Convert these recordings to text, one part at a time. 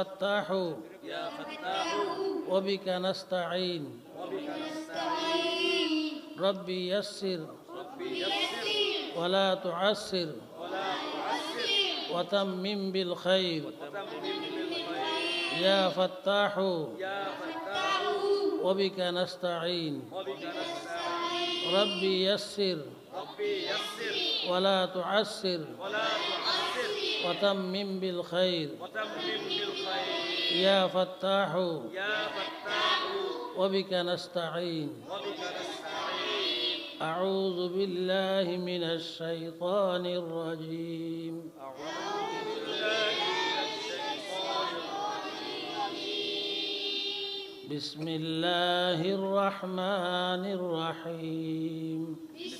فتاح يا فتاح وبك نستعين. وبك نستعين ربي يسر. ربي يسر ولا تعسر. ولا تعسر وتمم بالخير. وتمم بالخير يا فتاح. يا فتاح وبك نستعين. وبك نستعين ربي يسر. ربي يسر ولا تعسر. ولا تعسر وتمم بالخير وتمم بالخير. يا فتاح يا فتاح وبك نستعين. وبك نستعين. أعوذ بالله من الشيطان الرجيم. أعوذ بالله من الشيطان الرجيم بسم الله الرحمن الرحيم. بسم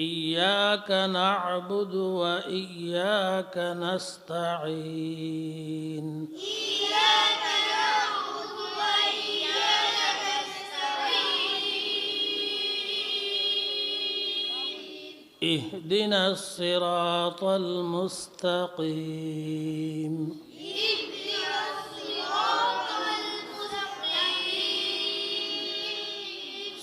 إياك نعبد وإياك نستعين. إياك نعبد وإياك نستعين اهدنا الصراط المستقيم. اهدنا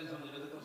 আলহামদুলিল্লাহ